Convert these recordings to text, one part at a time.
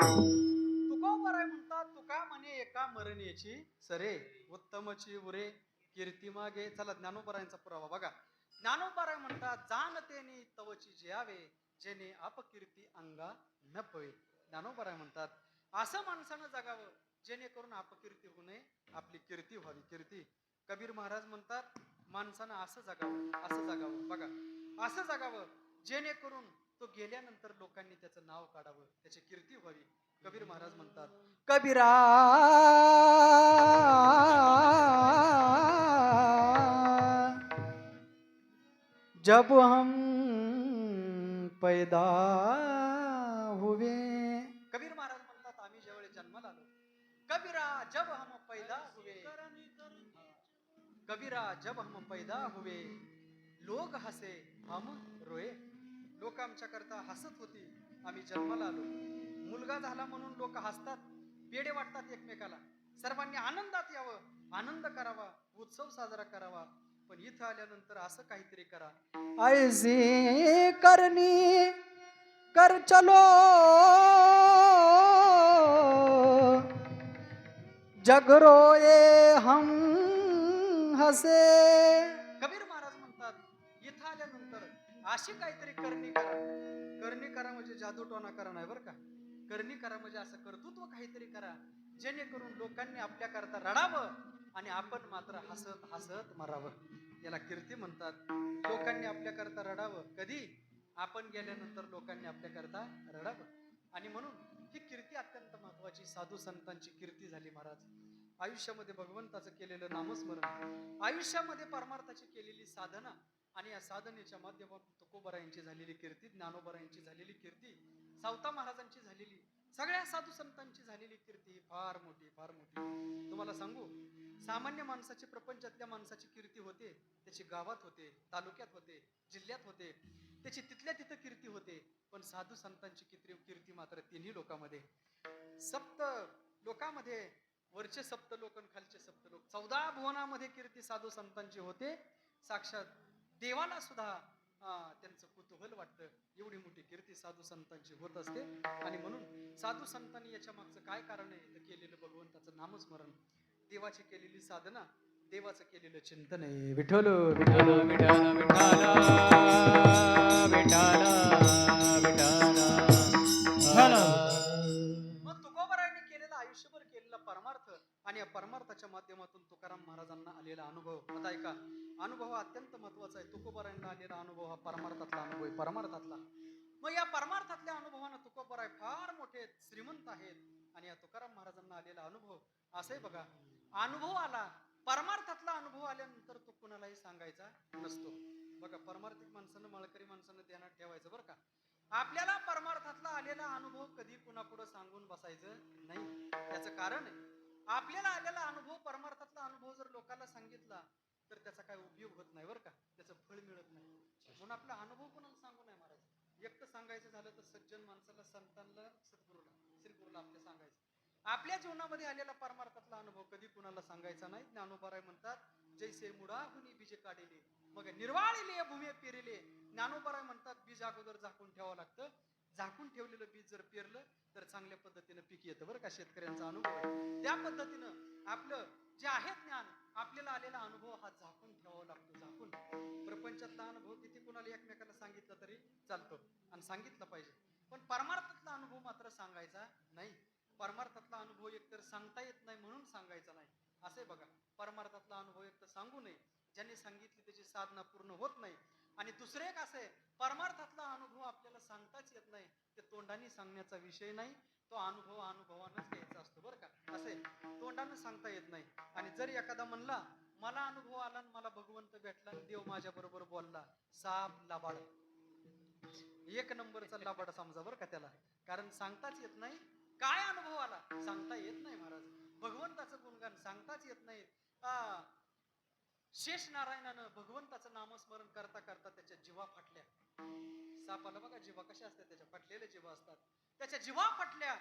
तुका बराय म्हणतात तुका म्हणे एका मरणीची सरे उत्तमची उरे कीर्ती मागे. चला ज्ञानोबरायांचा पुरावा बघा. ज्ञानोबराय म्हणतात जाणतेने तवची जियावे जेने अपकीर्ती अंगा न पवे. ज्ञानोबराय म्हणतात असं माणसानं जगावं जेणेकरून अपकीर्ती होऊ नये आपली कीर्ती व्हावी. कीर्ती. कबीर महाराज म्हणतात माणसानं असं जगावं असं जगावं. बघा असं जगावं जेणेकरून तो गेल्यानंतर लोकांनी त्याचं नाव काढावं त्याची कीर्ती व्हावी. कबीर महाराज म्हणतात कबीरा जब हम पैदा हुए कबीर महाराज म्हणतात आम्ही ज्यावेळी जन्माला आलो कबीरा जब हम पैदा हुए कबीरा जब हम पैदा हुए लोक हसे हम रोए। लोक आमच्याकरता हसत होती. आम्ही जन्माला आलो. मुलगा झाला म्हणून लोक हसतात पेढे वाटतात एकमेकाला. सर्वांनी आनंदात यावं आनंद करावा उत्सव साजरा करावा. पण इथं आल्यानंतर असं काहीतरी करा. ऐसे करनी कर चलो जग रोए हम हसे. अशी काहीतरी करणी करा. करणी करा म्हणजे जादूटोना करा नाही बरं का? करणी करा म्हणजे असं कर्तृत्व काहीतरी करा. जेणेकरून लोकांनी आपल्या करता रडावं आणि आपण मात्र हसत हसत मरावं. याला कीर्ती म्हणतात. लोकांनी आपल्या करता रडावं. कधी? आपण गेल्यानंतर लोकांनी आपल्या करता रडावं. आणि म्हणून ही कीर्ती अत्यंत महत्वाची साधू संतांची कीर्ती झाली महाराज. आयुष्यामध्ये भगवंताचं केलेलं नामस्मरण आयुष्यामध्ये परमार्थाची केलेली साधना आणि या साधनेच्या माध्यमातून तुकोबरा यांची झालेली कीर्ती ज्ञानोबरा यांची झालेली कीर्ती सावता महाराजांची झालेली सगळ्या साधू संतांची झालेली कीर्ती फार मोठी फार मोठी. तुम्हाला सांगू सामान्य माणसाची प्रपंचातल्या माणसाची कीर्ती होते त्याची गावात होते तालुक्यात होते जिल्ह्यात होते त्याची तिथल्या तिथं कीर्ती होते पण साधू संतांची कीर्ती कीर्ती मात्र तिन्ही लोकांमध्ये. सप्त लोकांमध्ये वरचे सप्तलोक आणि खालचे सप्तलोक चौदा भुवनामध्ये कीर्ती साधू संतांची होते. साक्षात देवाला सुद्धा त्यांचं कुतूहल वाटतं. एवढी मोठी कीर्ती साधू संतांची होत असते. आणि म्हणून साधू संतांनी याच्या मागचं काय कारण आहे? तर केलेलं भगवंताचं नामस्मरण. देवाची केलेली साधना देवाचं केलेलं चिंतन आहे. विठ्ठल विठ्ठल विठ्ठल विठ्ठल विठ्ठल या माध्यमातून तुकाराम महाराजांना आलेला अनुभव. आता ऐका अनुभव हा अत्यंत महत्त्वाचा आहे. तुकोबरायांना आलेला अनुभव हा परमार्थातला अनुभव आहे. परमार्थातला. मग या परमार्थातल्या अनुभवानं तुकोबराय फार मोठे श्रीमंत आहेत आणि या तुकाराम महाराजांना आलेला अनुभव असंही बघा. अनुभव आला परमार्थातला अनुभव आल्यानंतर तो कुणालाही सांगायचा नसतो. बघा परमार्थिक माणसानं मळकरी माणसानं ध्यानात ठेवायचं बरं का? आपल्याला परमार्थातला आलेला अनुभव कधी कुणापुढं सांगून बसायचं नाही. त्याचं कारण आहे आपल्याला आलेला अनुभव परमार्थातला अनुभव जर लोकांना सांगितला तर त्याचा काय उपयोग होत नाही बरं का. त्याचं फळ मिळत नाही. म्हणून आपला अनुभव कोणाला सांगू नये महाराज? एक तर सांगायचं झालं तर सज्जन माणसाला संतांना सद्गुरूला श्रीगुरूला आपल्या सांगायचं. आपल्या जीवनामध्ये आलेला परमार्थातला अनुभव कधी कुणाला सांगायचा नाही? ज्ञानोबाराय म्हणतात जैसे मुडा हुनी बीजे काढेले मग निर्वाळिले भूमी पेरिले. ज्ञानोबाराय म्हणतात बीज अगोदर झाकून ठेवावं लागतं. झाकून ठेवलेलं बीज जर पेरलं तर चांगल्या पद्धतीनं पीक येतं बरं का शेतकऱ्यांचा अनुभव आहे. त्या पद्धतीनं आपलं जे आहे ज्ञान आपल्याला आलेला अनुभव हा झाकून ठेवावा लागतो झाकून. प्रपंचातला अनुभव किती कुणाला एकमेकाला सांगितलं तरी चालतो आणि सांगितलं पाहिजे. पण परमार्थातला अनुभव मात्र सांगायचा नाही. परमार्थातला अनुभव एकतर सांगता येत नाही म्हणून सांगायचा नाही. असे बघा. परमार्थातला अनुभव एक तर सांगू नये. ज्यांनी सांगितली त्याची साधना पूर्ण होत नाही आणि दुसरे एक असं आहे परमार्थातला अनुभव आपल्याला सांगताच येत नाही. ते तोंडाने सांगण्याचा विषय नाही तो अनुभव अनुभवानच घ्यायचा असतो बरं का. असे तोंडानं सांगता येत नाही. आणि जर एखादा म्हणला मला अनुभव आला आणि मला भगवंत भेटला आणि देव माझ्या बरोबर बोलला. साप लाबाड. एक नंबरचा लाबाड समजा बरं का त्याला. कारण सांगताच येत नाही. काय अनुभव आला? सांगता येत नाही महाराज. भगवंताचं गुणगान सांगताच येत नाही. शेष नारायणानं भगवंताचं नामस्मरण करता करता त्याच्या जीवा फाटल्या. सापाला बघा जीवा कशा असतात त्याच्या? फाटलेल्या जीवा असतात. त्याच्या जीवा फाटल्या.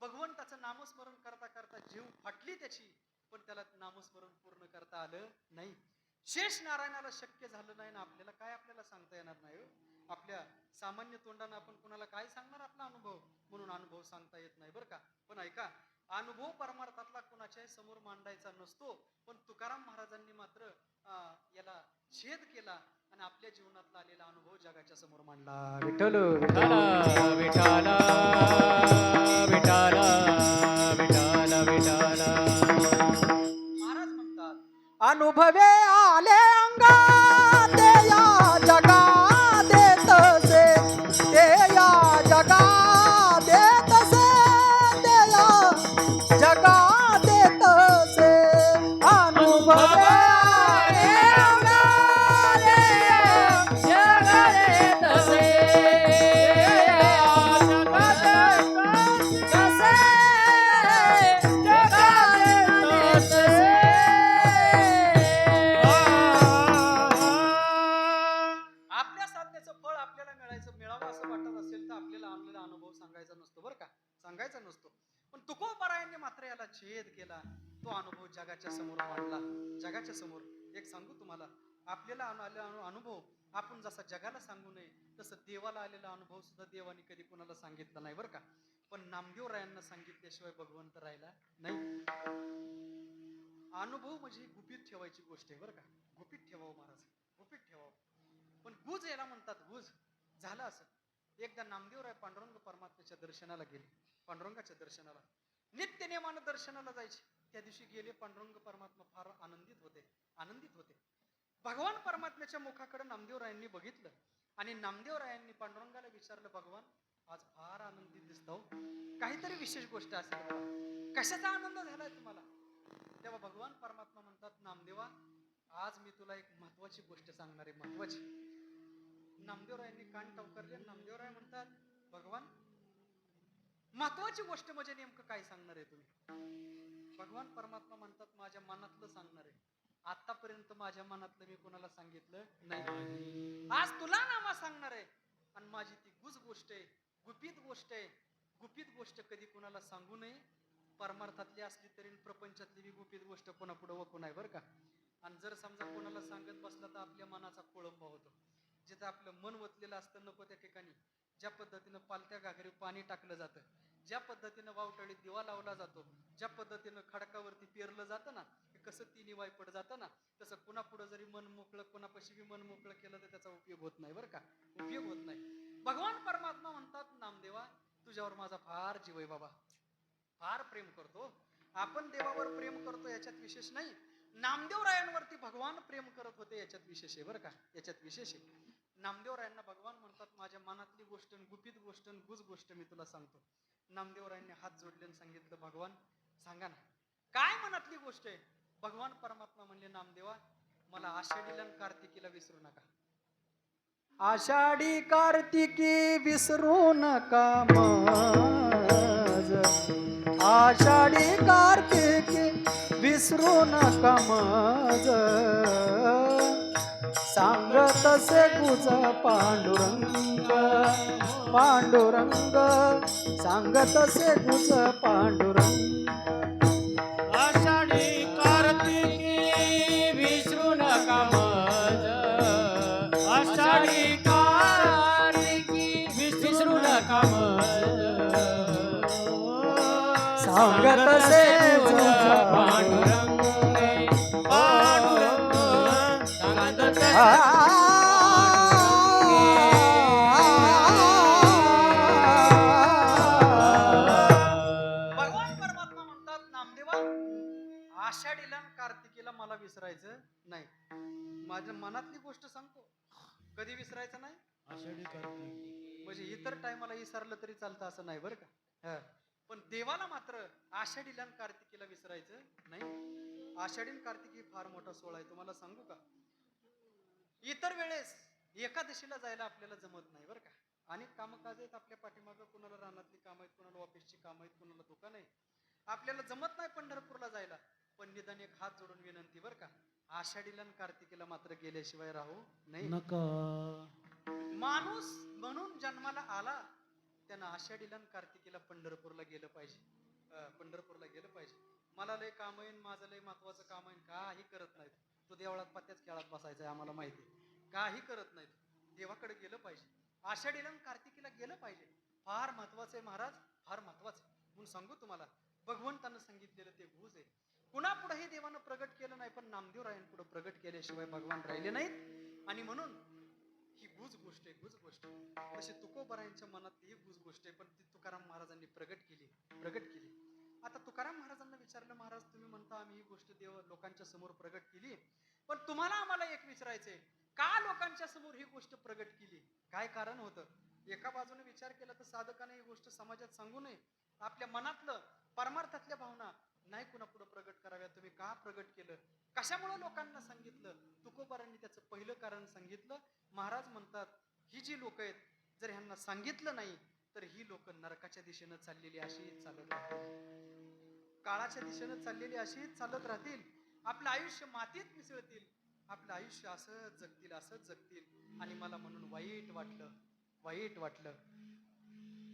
भगवंताचं नामस्मरण करता करता जीव फाटली त्याची पण त्याला नामस्मरण पूर्ण करता आलं नाही. शेष नारायणाला शक्य झालं नाही ना आपल्याला? काय आपल्याला सांगता येणार नाही हो. आपल्या सामान्य तोंडानं आपण कुणाला काय सांगणार आपला अनुभव? म्हणून अनुभव सांगता येत नाही बरं का? पण ऐका अनुभव परमार्थातला कुणाच्याही समोर मांडायचा नसतो. पण तुकाराम महाराजांनी मात्र याला छेद केला आणि आपल्या जीवनातला आलेला अनुभव जगाच्या समोर मांडला. विठ्ठल विठाला विठाला विठाला विठाला विठाला. महाराज म्हणतात अनुभवे आले तो अनुभव जगाच्या समोर मांडला जगाच्या समोर एक सांगू तुम्हाला? आपल्याला आलेला अनुभव आपण जसा जगाला सांगू नये तसं देवाला आलेला अनुभव सुद्धा देवाने कधी कुणाला सांगितला नाही बरं का? पण नामदेव रायांना सांगितल्याशिवाय भगवंत राहिला नाही. अनुभव म्हणजे गुपित ठेवायची गोष्ट आहे बरं का? गुपित ठेवावं महाराज गुपित ठेवावं. पण गुज याला म्हणतात गुज. झालं असं. एकदा नामदेवराय पांडुरंग परमात्म्याच्या दर्शनाला गेले पांडुरंगाच्या दर्शनाला. नित्य नेमानं दर्शनाला जायचे. त्या दिवशी गेले पांडुरंग परमात्मा फार आनंदित होते. आनंदित होते. भगवान परमात्म्याच्या मुखाकडे नामदेवरायांनी बघितलं आणि नामदेवरायांनी पांडुरंगाला विचारलं भगवान आज फार आनंदित दिसतो काहीतरी विशेष गोष्ट असेल कशाचा आनंद झालाय तुम्हाला? तेव्हा भगवान परमात्मा म्हणतात नामदेवा आज मी तुला एक महत्वाची गोष्ट सांगणार आहे महत्वाची नामदेवरायांनी कान टवकरले. नामदेवराय म्हणतात भगवान महत्वाची गोष्ट म्हणजे नेमकं काय सांगणार आहे तुम्ही? भगवान परमात्मा म्हणतात माझ्या मनातलं सांगणार आहे. आतापर्यंत माझ्या मनातलं मी कोणाला सांगितलं नाही. आज तुला नामा सांगणार आहे. आणि माझी ती गुज गोष्ट आहे गुपित गोष्ट आहे. गुपित गोष्ट कधी कोणाला सांगू नये. परमार्थातली असली तरी प्रपंचातली बी गुपित गोष्ट कोणापुढं व आहे बरं का? आणि जर समजा कोणाला सांगत बसला तर आपल्या मनाचा कोळंबा होतो. जिथं आपलं मन वतलेलं असतं नको त्या ठिकाणी. ज्या पद्धतीनं पालत्या घागरी पाणी टाकलं जातं ज्या पद्धतीनं वावटळीत दिवा लावला जातो ज्या पद्धतीनं खडकावरती पेरलं जातं ना हे कसं तिन्ही वायपड जातं ना तसं कुणापुढं जरी मन मोकळं कुणापाशी बी मन मोकळं केलं तर त्याचा उपयोग होत नाही बरं का? उपयोग होत नाही. भगवान परमात्मा म्हणतात नामदेवा तुझ्यावर माझा फार जीव आहे बाबा. फार प्रेम करतो. आपण देवावर प्रेम करतो याच्यात विशेष नाही. नामदेव रायांवरती भगवान प्रेम करत होते याच्यात विशेष आहे बरं का? याच्यात विशेष आहे. नामदेवरायांना भगवान म्हणतात माझ्या मनातली गोष्ट गुपित गोष्ट गुज गोष्ट मी तुला सांगतो. नामदेवरायांनी हात जोडले आणि सांगितलं भगवान सांगा ना काय मनातली गोष्ट आहे? भगवान परमात्मा म्हणले नामदेवा मला आषाढीला कार्तिकीला विसरू नका. आषाढी कार्तिकी विसरू नका आषाढी कार्तिकी विसरू नका माझ. सांगत से गुज पांडुरंग पांडुरंग. सांगत से कुच पांडुरंग. आषाढी कार्तिकी विसरू नका मज. आषाढी कार्तिकी विसरू नका मज. सांगत से गुज भगवान परमात्मा म्हणतात नामदेवा आषाढीला आणि कार्तिकीला मला विसरायचं नाही. माझ्या मनातली गोष्ट सांगतो. कधी विसरायचं नाही? आषाढी कार्तिकी. म्हणजे इतर टायमाला विसरलं तरी चालतं असं नाही बरं का? हा. पण देवाला मात्र आषाढीला आणि कार्तिकीला विसरायचं नाही. आषाढी कार्तिकी फार मोठा सोहळा आहे. तुम्हाला सांगू का? इतर वेळेस एकादशीला जायला आपल्याला जमत नाही बरं का. अनेक कामकाज आहेत आपल्या पाठीमागं कुणाला रानातली कामं आहेत कुणाला ऑफिसची कामं आहेत कुणाला दुकान आहे आपल्याला जमत नाही पंढरपूरला जायला. पण निदान एक हात जोडून विनंती बरं का आषाढीला आणि कार्तिकीला मात्र गेल्याशिवाय राहू नाही माणूस म्हणून जन्माला आला त्यानं आषाढीला आणि कार्तिकीला पंढरपूरला गेलं पाहिजे. पंढरपूरला गेलं पाहिजे. मला लय काम आहे माझं लय महत्वाचं काम आहे काही करत नाहीत. तो देवळात पत्त्याच खेळात बसायचा आम्हाला माहिती आहे. काही करत नाहीत. देवाकडे गेलं पाहिजे. आषाढीला कार्तिकीला गेलं पाहिजे. फार महत्वाचं आहे महाराज फार महत्वाचं आहे. म्हणून सांगू तुम्हाला भगवंतानं सांगितलेलं ते गुज आहे. कुणा पुढेही देवानं प्रगट केलं नाही पण नामदेव रायांपुढे प्रगट केल्याशिवाय भगवान राहिले नाहीत. आणि म्हणून ही गुज गोष्ट आहे गुज गोष्ट. तशी तुकोबरायांच्या मनात ही गुज गोष्ट आहे पण ती तुकाराम महाराजांनी प्रगट केली प्रगट केली. आता तुकाराम महाराजांना विचारलं महाराज तुम्ही म्हणता आम्ही ही गोष्ट देव लोकांच्या समोर प्रगट केली. पण तुम्हाला आम्हाला एक विचारायचंय का लोकांच्या समोर ही गोष्ट प्रगट केली? काय कारण होतं? एका बाजूने विचार केला तर साधकाने ही गोष्ट समाजात सांगू नये. आपल्या मनातलं परमार्थातल्या भावना नाही कुणापुढे प्रगट कराव्या. तुम्ही का प्रगट केलं? कशामुळे लोकांना सांगितलं? तुकोबारांनी त्याचं पहिलं कारण सांगितलं. महाराज म्हणतात ही जी लोक आहेत जर ह्यांना सांगितलं नाही तर ही लोक नरकाच्या दिशेनं चाललेली अशी चालत राहतील. काळाच्या दिशेनं चाललेली अशीच चालत राहतील. आपलं आयुष्य मातीत मिसळतील. आपलं आयुष्य असंच जगतील असंच जगतील. आणि मला म्हणून वाईट वाटलं वाईट वाटलं.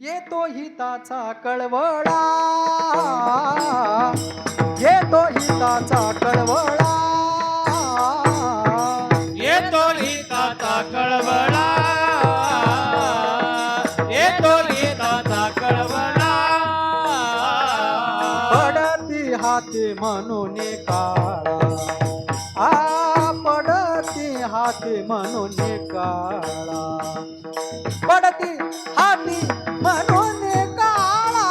येतो हिताचा कळवळा. येतो हिताचा कळवळा. हाती म्हणून काळा आ पडती हाती म्हणून काळा पडती हाती म्हणून काळा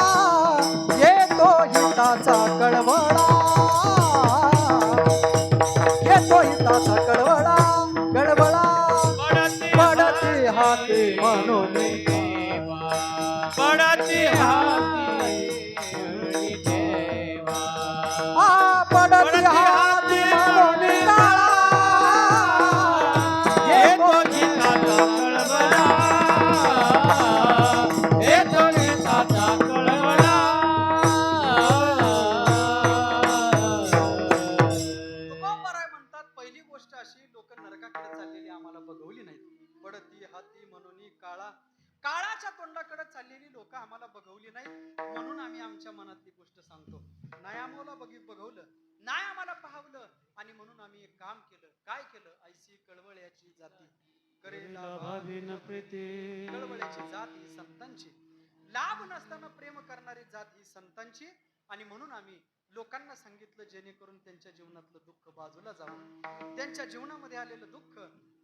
येतो हिताचा कळवळा. येतो हिताचा कळवळा कळवळा. पडती हाती म्हणून पडती हाती अशी लोक नरकाकडे चाललेली आम्हाला बघवली नाही पडती हाती म्हणून काळा काळाच्या तोंडाकडे चाललेली लोक आम्हाला बघवली नाही म्हणून आम्ही आमच्या मनातली गोष्ट सांगतो. नाही आम्हाला बघी बघवलं नाही आम्हाला पाहवलं आणि म्हणून आम्ही एक काम केलं. काय केलं? ऐशी कळवळ्याची जाती. कळवळ्याची जात ही संतांची. लाभ नसताना प्रेम करणारी जात ही संतांची. आणि म्हणून आम्ही लोकांना सांगितलं जेणेकरून त्यांच्या जीवनातलं दुःख बाजूला जावं. त्यांच्या जीवनामध्ये आलेलं दुःख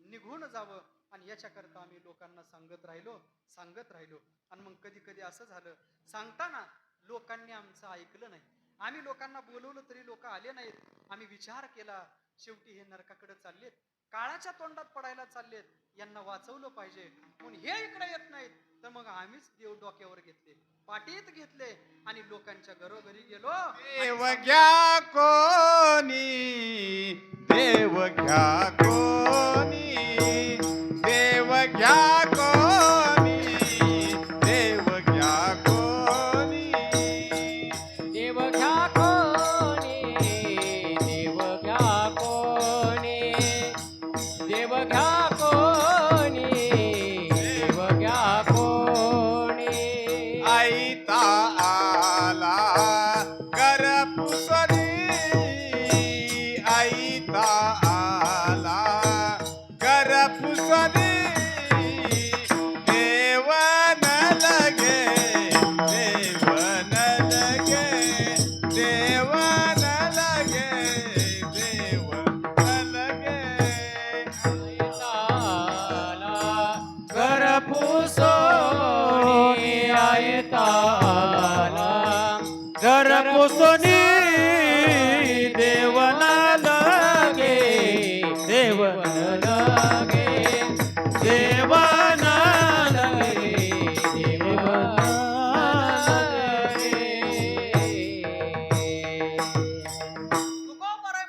निघून जावं आणि याच्याकरता आम्ही लोकांना सांगत राहिलो सांगत राहिलो. आणि मग कधी कधी असं झालं सांगताना लोकांनी आमचं ऐकलं नाही. आम्ही लोकांना बोलवलं तरी लोक आले नाहीत. आम्ही विचार केला शेवटी हे नरकाकडे चाललेत. काळाच्या तोंडात पडायला चाललेत. यांना वाचवलं पाहिजे. म्हणून हे इकडे येत नाहीत. तर मग आम्हीच देव डोक्यावर घेतले. पाठीत घेतले आणि लोकांच्या घरोघरी गेलो. देव घ्या कोणी देव घ्या कोणी देव घ्या